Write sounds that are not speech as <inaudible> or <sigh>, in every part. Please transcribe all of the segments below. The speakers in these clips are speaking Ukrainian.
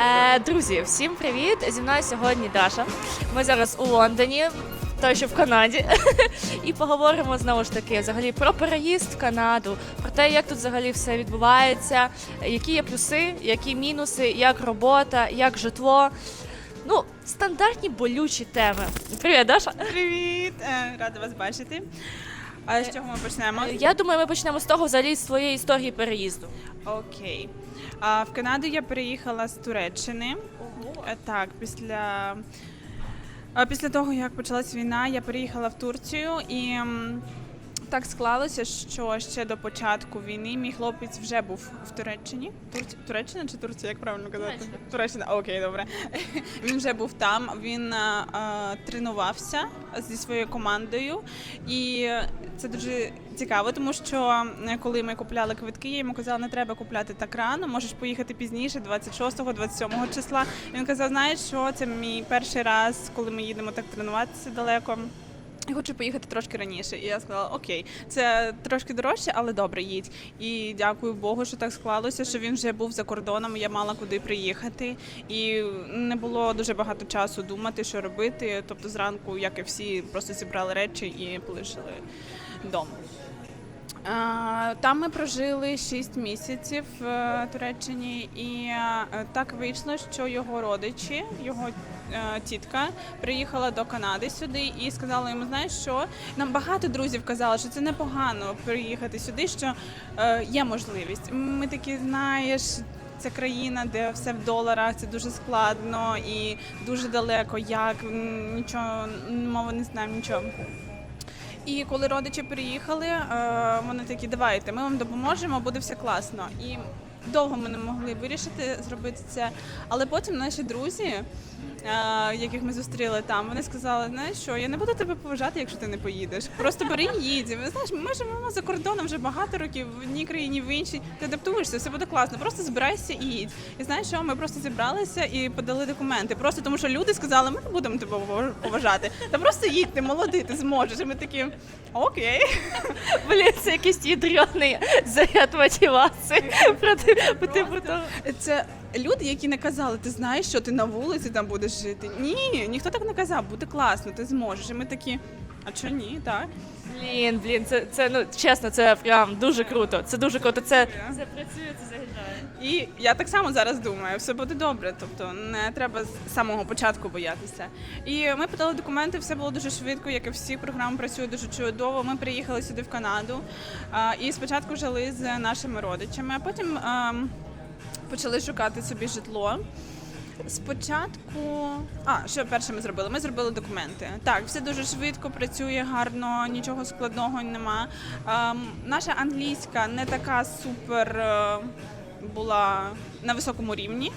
Е, друзі, всім привіт! Зі мною сьогодні Даша. Ми зараз у Лондоні, той, що в Канаді, <laughs> і поговоримо знову ж таки взагалі про переїзд в Канаду, про те, як тут взагалі все відбувається, які є плюси, які мінуси, як робота, як житло. Ну, стандартні болючі теми. Привіт, Даша. Привіт, е, рада вас бачити. А з чого ми почнемо? Я думаю, ми почнемо з того взагалі з твоєї історії переїзду. Окей. А, в Канаду я переїхала з Туреччини. Ого. Так, після, після того, як почалась війна, я переїхала в Турцію і. Так склалося, що ще до початку війни мій хлопець вже був в Туреччині. Турці... Туреччина чи Турція, як правильно казати? Туреччина. Туреччина, окей, добре. <laughs> Він вже був там. Він а, а, тренувався зі своєю командою, і це дуже цікаво, тому що е, коли ми купляли квитки, я йому казала, не треба купляти так рано, можеш поїхати пізніше, 26-го, 27-го числа. Він казав, знаєш, що це мій перший раз, коли ми їдемо так тренуватися далеко. Я хочу поїхати трошки раніше. І я сказала, окей, це трошки дорожче, але добре, їдь. І дякую Богу, що так склалося, що він вже був за кордоном, я мала куди приїхати. І не було дуже багато часу думати, що робити. Тобто зранку, як і всі, просто зібрали речі і полишили вдома. Там ми прожили 6 місяців в Туреччині, і е, так вийшло, що його родичі, його е, тітка приїхала до Канади сюди і сказала йому, знаєш що, нам багато друзів казали, що це непогано приїхати сюди, що е, є можливість. Ми такі, знаєш. Це країна, де все в доларах, це дуже складно і дуже далеко. Як нічого мови не знаємо, нічого. І коли родичі приїхали, е, вони такі, давайте, ми вам допоможемо, буде все класно. І довго ми не могли вирішити зробити це. Але потім наші друзі, е, яких ми зустріли там, вони сказали, знаєш що, я не буду тебе поважати, якщо ти не поїдеш. Просто бери і їдь. Ви знаєш, ми живемо за кордоном вже багато років в одній країні, в іншій. Ти адаптуєшся, все буде класно. Просто збирайся і їдь. І знаєш що, ми просто зібралися і подали документи. Просто тому, що люди сказали, ми не будемо тебе поважати. Та просто їдь, ти молодий, ти зможеш. І ми такі окей. <laughs> Блін, це якийсь ядрений заряд мотивації. Проти, типу того. Це люди, які не казали, ти знаєш, що ти на вулиці там будеш жити. Ні, ніхто так не казав, буде класно, ти зможеш. І ми такі, а чого ні, так? Блін, блін, це, це ну чесно, це прям дуже круто. Це дуже круто. Це, це працює, це заряджає. І я так само зараз думаю, все буде добре. Тобто не треба з самого початку боятися. І ми подали документи, все було дуже швидко, як і всі програми працюють дуже чудово. Ми приїхали сюди в Канаду а, і спочатку жили з нашими родичами, а потім ем, почали шукати собі житло. Спочатку, а що перше ми зробили? Ми зробили документи. Так, все дуже швидко працює гарно, нічого складного нема. Ем, наша англійська не така супер е, була на високому рівні.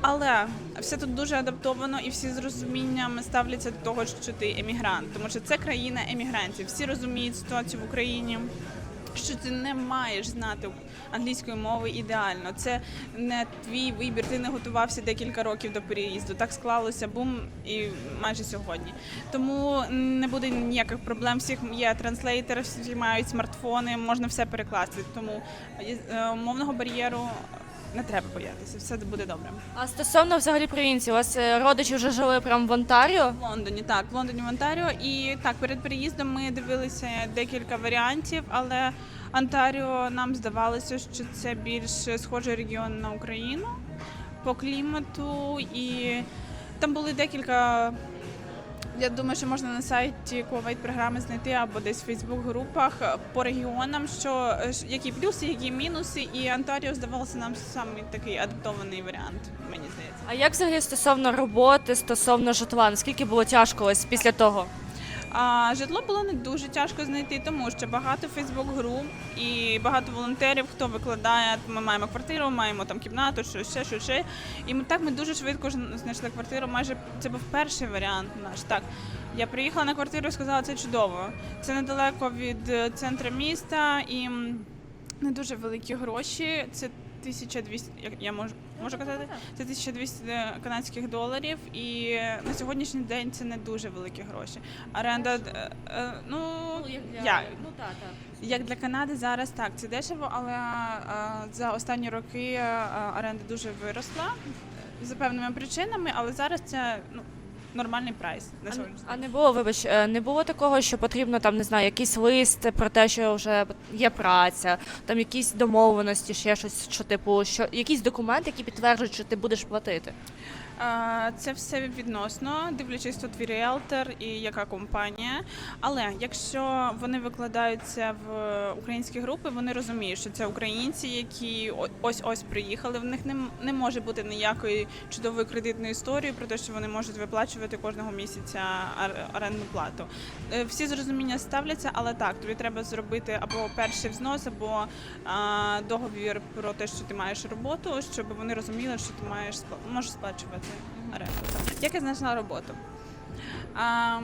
Але все тут дуже адаптовано і всі з розумінням ставляться до того, що ти емігрант, тому що це країна емігрантів. Всі розуміють ситуацію в Україні. Що ти не маєш знати англійської мови ідеально. Це не твій вибір. Ти не готувався декілька років до переїзду. Так склалося бум і майже сьогодні. Тому не буде ніяких проблем. Всіх є транслейтер, всі мають смартфони, можна все перекласти. Тому е, мовного бар'єру не треба боятися. Все буде добре. А стосовно взагалі провінції, у вас е, родичі вже жили прямо в Онтаріо? В Лондоні, так, в Лондоні, в Онтаріо. І так, перед переїздом ми дивилися декілька варіантів, але Онтаріо нам здавалося, що це більш схожий регіон на Україну по клімату. І там були декілька. Я думаю, що можна на сайті Kuwait програми знайти або десь в Фейсбук-групах по регіонам, що е, які плюси, які мінуси, і Онтаріо здавалося нам саме такий адаптований варіант, мені здається. А як взагалі стосовно роботи, стосовно житла? Наскільки було тяжко ось після того? А житло було не дуже тяжко знайти, тому що багато Фейсбук-груп і багато волонтерів, хто викладає. Ми маємо квартиру, маємо там кімнату, що ще, що ще. І ми так ми дуже швидко знайшли квартиру. Майже це був перший варіант наш. Так я приїхала на квартиру і сказала, це чудово. Це недалеко від е, центру міста і не дуже великі гроші. Це 1200, як я можу можу казати, це 1200 канадських доларів, і на сьогоднішній день це не дуже великі гроші. Оренда, е, е, ну як? Ну так, так. Як для Канади зараз так, це дешево, але е, за останні роки е, оренда дуже виросла. за певними причинами, але зараз це ну, нормальний прайс на А, сьогодні. а не було, вибач, е, не було такого, що потрібно там, не знаю, якийсь лист про те, що вже є праця, там якісь домовленості, ще щось, що типу, що якийсь документ, який підтверджують, що ти будеш платити. Це все відносно, дивлячись, хто твій ріелтор і яка компанія. Але якщо вони викладаються в українські групи, вони розуміють, що це українці, які ось ось приїхали. В них не, може бути ніякої чудової кредитної історії про те, що вони можуть виплачувати кожного місяця орендну плату. Е, Всі з розуміння ставляться, але так, тобі треба зробити або перший взнос, або договір про те, що ти маєш роботу, щоб вони розуміли, що ти маєш можеш сплачувати Як я знайшла роботу? А,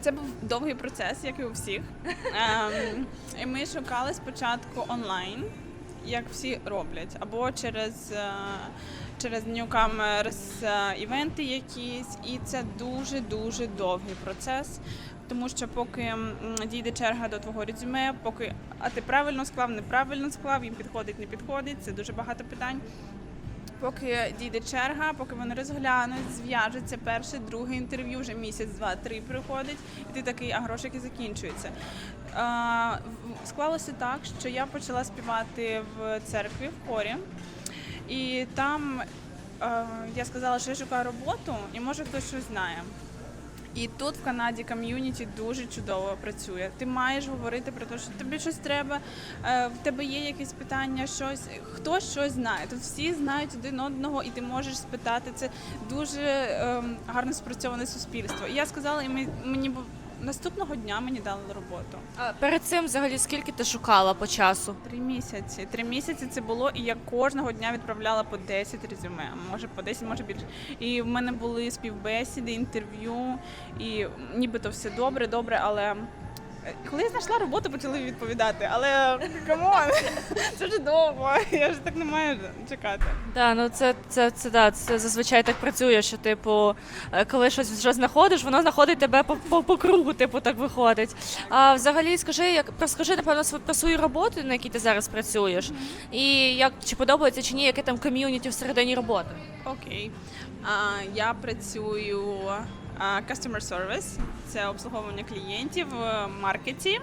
це був довгий процес, як і у всіх. Ем, і ми шукали спочатку онлайн, як всі роблять, або через, е, через Newcomers е, івенти якісь. І це дуже-дуже довгий процес. Тому що поки дійде черга до твого резюме, поки а ти правильно склав, неправильно склав, їм підходить, не підходить, це дуже багато питань. Поки дійде черга, поки вони розглянуть, зв'яжуться перше, друге інтерв'ю, вже місяць, два, три приходить, і ти такий, а грошики закінчуються. Склалося так, що я почала співати в церкві в хорі, і там е, я сказала, що я шукаю роботу, і може хтось щось знає. І тут в Канаді ком'юніті дуже чудово працює. Ти маєш говорити про те, що тобі щось треба, е, в тебе є якісь питання, щось хтось щось знає. Тут всі знають один одного, і ти можеш спитати. Це дуже ем, гарно спрацьоване суспільство. І я сказала, і мені наступного дня мені дали роботу. А перед цим взагалі скільки ти шукала по часу? Три місяці. Три місяці це було, і я кожного дня відправляла по 10 резюме, може по 10, може більше. І в мене були співбесіди, інтерв'ю, і нібито все добре, добре, але. Коли я знайшла роботу, почали відповідати, але камон, <laughs> це вже довго. Я ж так не маю чекати. Да, ну це, це, це, да, це зазвичай так працює, що типу, е, коли щось вже знаходиш, воно знаходить тебе по, по, по кругу, типу, так виходить. А взагалі скажи, як розкажи напевно про свою роботу, на якій ти зараз працюєш, і як чи подобається чи ні, яке там ком'юніті всередині роботи. Окей. А, я працюю customer service, це обслуговування клієнтів в маркеті.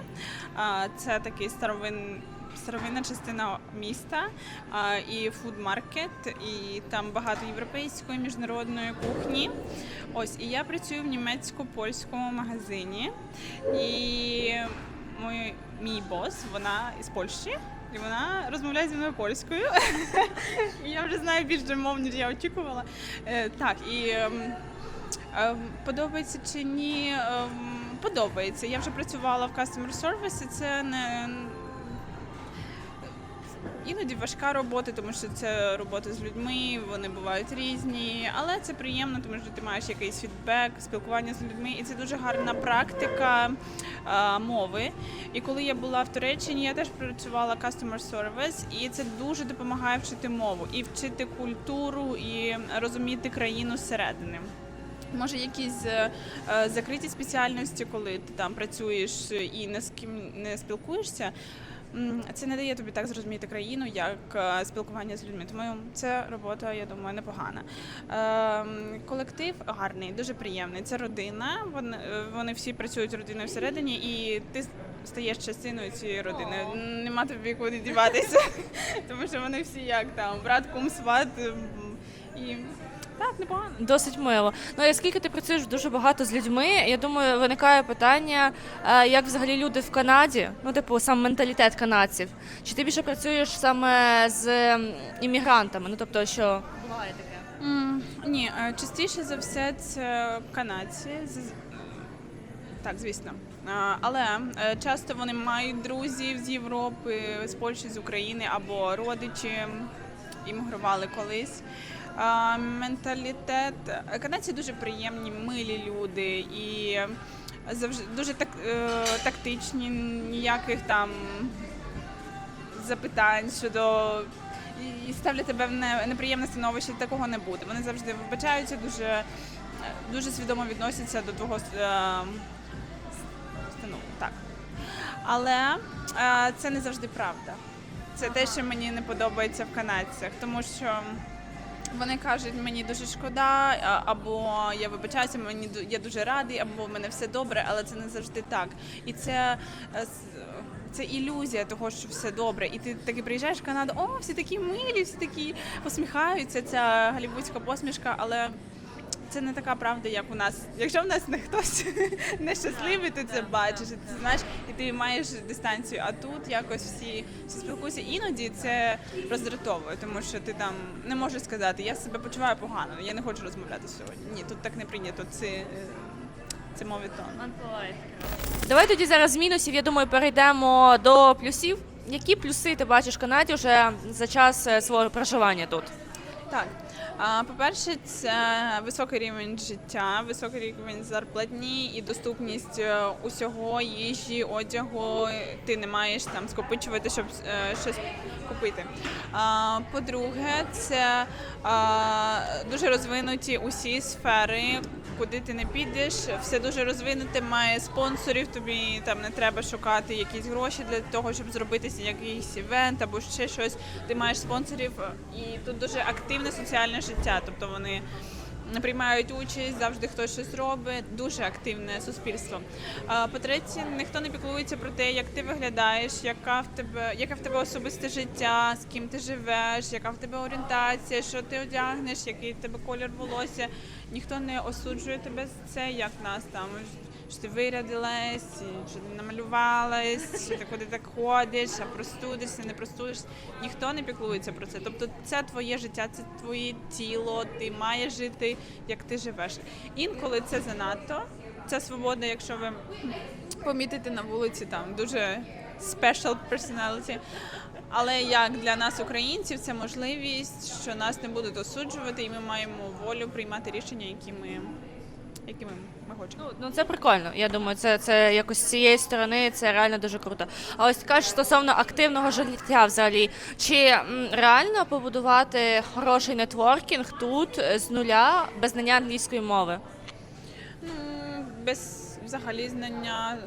Це такий старовин. Старовинна частина міста і фудмаркет, і там багато європейської міжнародної кухні. Ось і я працюю в німецько-польському магазині. І мій, мій бос, вона із Польщі, і вона розмовляє зі мною польською. <laughs> Я вже знаю більше мов, ніж я очікувала. Е, так, і ем, подобається чи ні? Ем, подобається. Я вже працювала в customer service, і це не. Іноді важка робота, тому що це робота з людьми, вони бувають різні, але це приємно, тому що ти маєш якийсь фідбек, спілкування з людьми, і це дуже гарна практика а, мови. І коли я була в Туреччині, я теж працювала customer service, і це дуже допомагає вчити мову і вчити культуру, і розуміти країну зсередини. Може, якісь е, е, закриті спеціальності, коли ти там працюєш і не з ким не спілкуєшся. Це не дає тобі так зрозуміти країну, як е, спілкування з людьми. Тому це робота, я думаю, непогана. Ем, Колектив гарний, дуже приємний. Це родина. Вони, вони всі працюють родиною всередині, і ти стаєш частиною цієї родини. Нема тобі куди діватися, <laughs> тому що вони всі як там брат, кум, сват. І так, непогано. Досить мило. Ну і оскільки ти працюєш дуже багато з людьми, я думаю, виникає питання, е, як взагалі люди в Канаді, ну типу сам менталітет канадців. Чи ти більше працюєш саме з іммігрантами? Ну тобто, що буває таке? М, Ні, е, частіше за все це канадці. Так, звісно. А, Але е, часто вони мають друзів з Європи, з Польщі, з України або родичі іммігрували колись. Менталітет е, канадці дуже приємні, милі люди і завжди дуже так, е, тактичні, ніяких там запитань щодо і- ставлять тебе в неприємне становище, такого не буде. Вони завжди вибачаються, дуже, е, дуже свідомо відносяться до твого е, стану. Так. Але е, це не завжди правда. Це те, що мені не подобається в канадцях, тому що Вони кажуть, мені дуже шкода, або я вибачаюся, мені я дуже радий, або в мене все добре, але це не завжди так. І це, е, це ілюзія того, що все добре. І ти таки приїжджаєш в Канаду, о, всі такі милі, всі такі посміхаються. Ця голівудська посмішка, але. Це не така правда, як у нас. Якщо в нас не хтось <laughs> нещасливий, ти це бачиш, ти знаєш, і ти маєш дистанцію. А тут якось всі, всі спілкуються. Іноді це роздратовує, тому що ти там не можеш сказати, я себе почуваю погано, я не хочу розмовляти сьогодні. Ні, тут так не прийнято. Це, е, це мовий тон. Давай тоді зараз з мінусів, я думаю, перейдемо до плюсів. Які плюси ти бачиш в Канаді вже за час е, свого проживання тут? Так. По-перше, це високий рівень життя, високий рівень зарплатні і доступність е, усього їжі, одягу. Ти не маєш там скопичувати, щоб е, щось купити. По-друге, це дуже розвинуті усі сфери, куди ти не підеш. Все дуже розвинуте, має спонсорів. Тобі там не треба шукати якісь гроші для того, щоб зробити якийсь івент або ще щось. Ти маєш спонсорів, і тут дуже активне соціальне життя. Тобто вони приймають участь, завжди хтось щось робить. Дуже активне суспільство. По-третє, ніхто не піклується про те, як ти виглядаєш, яка в тебе, яке в тебе особисте життя, з ким ти живеш, яка в тебе орієнтація, що ти одягнеш, який в тебе колір волосся. Ніхто не осуджує тебе за це, як нас там. Що ти вирядилась, що ти намалювалась, що ти куди так ходиш, а простудишся, не простудишся. Ніхто не піклується про це. Тобто це твоє життя, це твоє тіло, ти маєш жити, як ти живеш. Інколи це занадто. Ця свобода, якщо ви помітите на вулиці, там дуже special personality. Але як для нас, українців, це можливість, що нас не будуть осуджувати, і ми маємо волю приймати рішення, які ми, які ми, ми хочемо. Ну, ну це прикольно. Я думаю, це, це якось з цієї сторони це реально дуже круто. А ось кажеш стосовно активного життя взагалі, чи м, реально побудувати хороший нетворкінг тут е, з нуля без знання англійської мови? Ну, без взагалі знання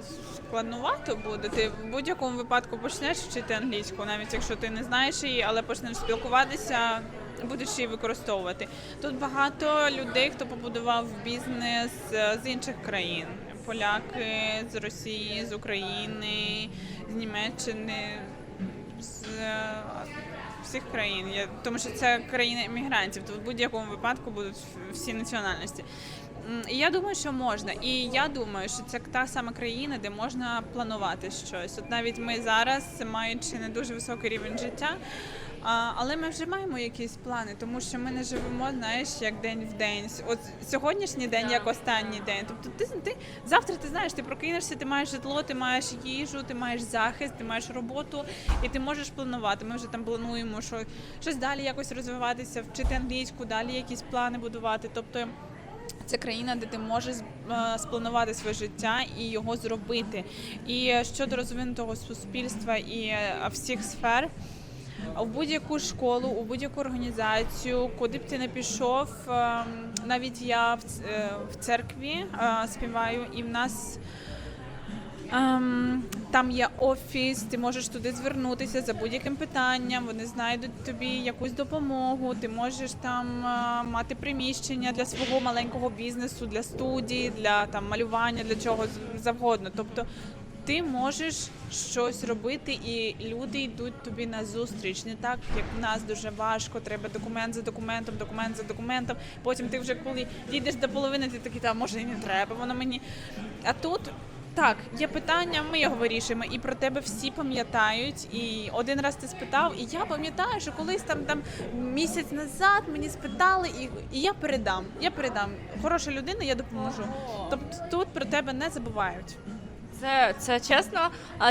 складновато буде. Ти в будь-якому випадку почнеш вчити англійську, навіть якщо ти не знаєш її, але почнеш спілкуватися, будеш її використовувати. Тут багато людей, хто побудував бізнес е, з інших країн. Поляки з Росії, з України, з Німеччини, з е, всіх країн. Я, тому що це країни емігрантів, то в будь-якому випадку будуть всі національності. І я думаю, що можна. І я думаю, що це та сама країна, де можна планувати щось. От навіть ми зараз, маючи не дуже високий рівень життя, але ми вже маємо якісь плани, тому що ми не живемо, знаєш, як день в день. От сьогоднішній день, як останній день. Тобто ти, ти завтра ти знаєш, ти прокинешся, ти маєш житло, ти маєш їжу, ти маєш захист, ти маєш роботу, і ти можеш планувати. Ми вже там плануємо, що щось далі якось розвиватися, вчити англійську, далі якісь плани будувати. Тобто. Це країна, де ти можеш е, спланувати своє життя і його зробити. І щодо розвинутого суспільства і е, всіх сфер, У будь-яку школу, у будь-яку організацію, куди б ти не пішов, е, навіть я в е, церкві співаю, і в нас. Ем, там є офіс, ти можеш туди звернутися за будь-яким питанням. Вони знайдуть тобі якусь допомогу. Ти можеш там е, мати приміщення для свого маленького бізнесу, для студії, для там малювання, для чого завгодно. Тобто ти можеш щось робити, і люди йдуть тобі на зустріч. Не так, як в нас дуже важко. Треба документ за документом, документ за документом. Потім ти вже коли дійдеш до половини, ти такий, та може і не треба. Воно мені. А тут так, є питання, ми його вирішуємо, і про тебе всі пам'ятають. І один раз ти спитав, і я пам'ятаю, що колись там там місяць назад мені спитали, і, і я передам. Я передам. Хороша людина, я допоможу. Тобто тут про тебе не забувають. Це, це чесно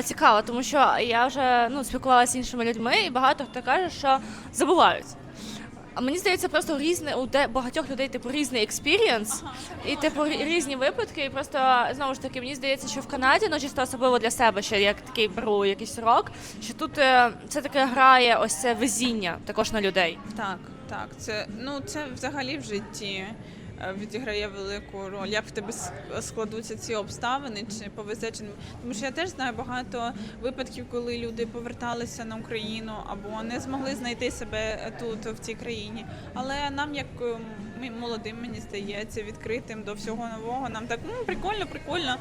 цікаво, тому що я вже ну, спілкувалася з іншими людьми, і багато хто каже, що забувають. А мені здається, просто різне у де багатьох людей типу різний експірієнс і типу різні випадки. І просто знову ж таки, мені здається, що в Канаді, ну чисто особливо для себе, ще як такий беру якийсь рок, що тут е, це таке грає ось це везіння також на людей. Так, так, це ну це взагалі в житті. Е, відіграє велику роль. Як в тебе складуться ці обставини, чи повезе, чи не тому що я теж знаю багато випадків, коли люди поверталися на Україну або не змогли знайти себе тут, в цій країні. Але нам, як е, ми молодим, мені здається, відкритим до всього нового, нам так ну, прикольно, прикольно.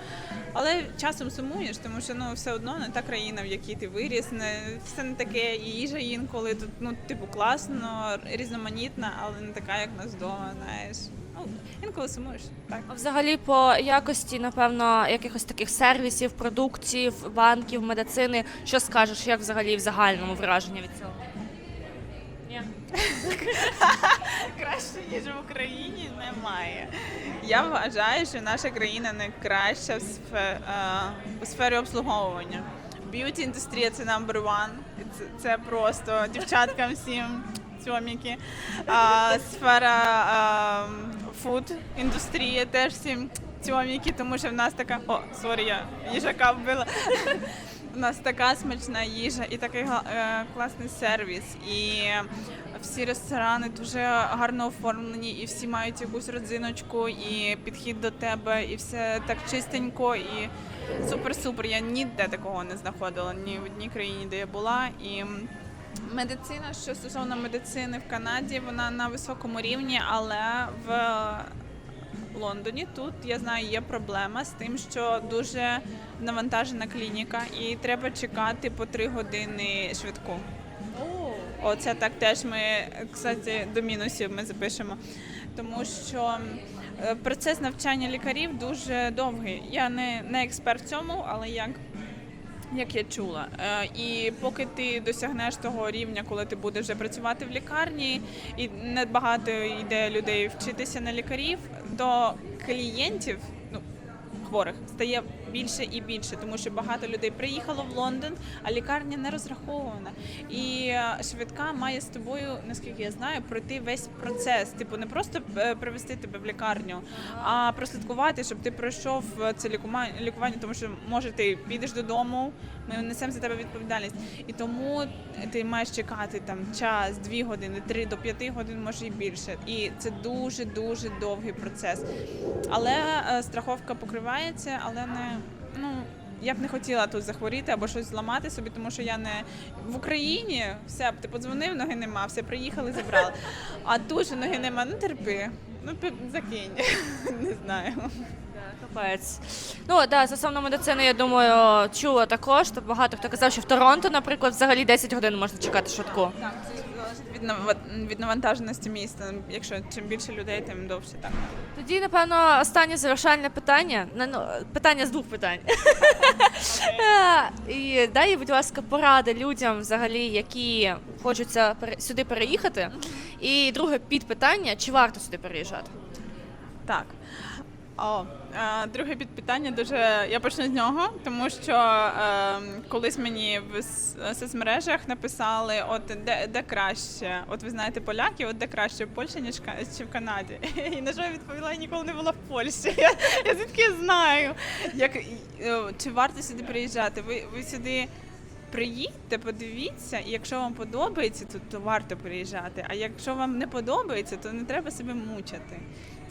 Але часом сумуєш, тому що ну все одно не та країна, в якій ти виріс, не все не таке, і їжа інколи тут ну типу класно, різноманітна, але не така, як нас вдома, знаєш. Ну інколи сумуєш. Так. А Взагалі, по якості, напевно, якихось таких сервісів, продуктів, банків, медицини. Що скажеш, як взагалі в загальному враження від цього? Ні. <laughs> Краще ніж в Україні немає. Я вважаю, що наша країна найкраща в, сфе, е, у сфері обслуговування. Б'юті індустрія це number one. Це, це просто дівчаткам всім цьоміки. А, сфера фуд індустрія теж всім цьоміки, тому що в нас така. О, сорі, я їжака вбила. У нас така смачна їжа і такий е, класний сервіс. І всі ресторани дуже гарно оформлені, і всі мають якусь родзиночку, і підхід до тебе, і все так чистенько, і супер-супер. Я ніде такого не знаходила, ні в одній країні, де я була. І медицина, що стосовно медицини в Канаді, вона на високому рівні, але в Лондоні тут я знаю, є проблема з тим, що дуже навантажена клініка, і треба чекати по три години швидку. Оце так теж ми, кстати, до мінусів ми запишемо. Тому що е, процес навчання лікарів дуже довгий. Я не, не експерт в цьому, але як, як я чула. Е, І поки ти досягнеш того рівня, коли ти будеш вже працювати в лікарні, і небагато йде людей вчитися на лікарів, то клієнтів. Ну, хворих стає більше і більше, тому що багато людей приїхало в Лондон, а лікарня не розрахована. І е, швидка має з тобою, наскільки я знаю, пройти весь процес. Типу, не просто е, привести тебе в лікарню, а прослідкувати, щоб ти пройшов е, це лікування, тому що може ти підеш додому, ми несемо за тебе відповідальність. І тому ти маєш чекати там час, дві години, три до п'яти годин, може і більше. І це дуже дуже довгий процес. Але страховка покривається, але не. Я б не хотіла тут захворіти або щось зламати собі, тому що я не в Україні все, ти подзвонив, ноги нема, все приїхали, забрали. А тут же ноги нема, ну терпи. Ну закинь. <laughs> Не знаю. Капець. Ну да, стосовно медицини, я думаю, чула також. Тут багато хто казав, що в Торонто, наприклад, взагалі 10 годин можна чекати швидку. Так, це від навантаженості міста. Якщо чим більше людей, тим довше так. Тоді, напевно, останнє завершальне питання. Ну, питання з двох питань. <laughs> Е, І дай, будь ласка, поради людям, взагалі, які хочуться пере- сюди переїхати. І друге підпитання: чи варто сюди переїжджати? Так. О, е, друге підпитання дуже. Я почну з нього, тому що е, колись мені в соцмережах написали, от де, де краще. От ви знаєте поляків, от де краще в Польщі, ніж чи в Канаді. <laughs> І на я відповіла, я ніколи не була в Польщі. Я, <laughs> я звідки знаю. Як, е, чи варто сюди приїжджати? Ви, ви сюди. Приїдьте, подивіться, і якщо вам подобається, то, то варто приїжджати. А якщо вам не подобається, то не треба себе мучити.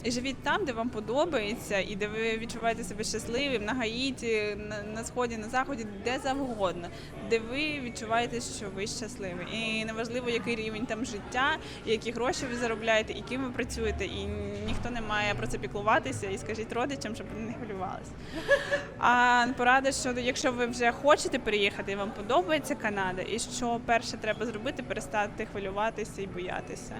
І живіть там, де вам подобається, і де ви відчуваєте себе щасливим на Гаїті, на, сході, на заході, де завгодно, де ви відчуваєте, що ви щасливі. І неважливо, який рівень там життя, які гроші ви заробляєте, і ким ви працюєте, і ніхто не має про це піклуватися. І скажіть родичам, щоб вони не хвилювалися. А порада щодо, якщо ви вже хочете переїхати, і вам подобається Канада, і що перше треба зробити, перестати хвилюватися і боятися.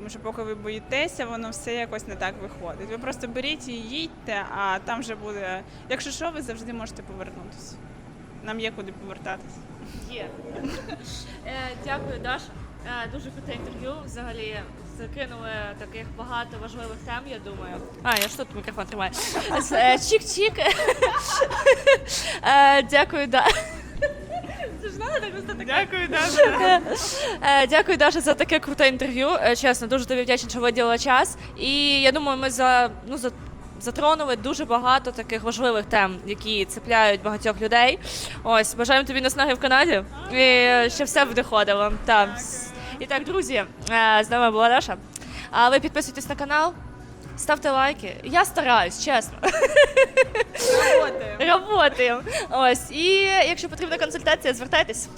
Тому що поки ви боїтеся, воно все якось не так виходить. Ви просто беріть і їдьте, а там вже буде. Якщо що, ви завжди можете повернутися. Нам є куди повертатися. Є. Е, Дякую, Даша. Е, Дуже круте інтерв'ю. Взагалі закинули таких багато важливих тем, я думаю. А, я ж тут мікрофон тримаю. Е, Чік-чік. Дякую, да. Це ж надо так просто таке. Дякую, Даша. <laughs> Е, Дякую, Даша, за таке круте інтерв'ю. Е, Чесно, дуже тобі вдячна, що виділила час. І я думаю, ми за ну за. Затронули дуже багато таких важливих тем, які цепляють багатьох людей. Ось бажаємо тобі наснаги в Канаді і щоб все виходило. Так. І так, друзі, е, з нами була Даша. А ви підписуйтесь на канал, ставте лайки. Я стараюсь, чесно. Работаємо. Работаємо. Ось. І якщо потрібна консультація, звертайтесь.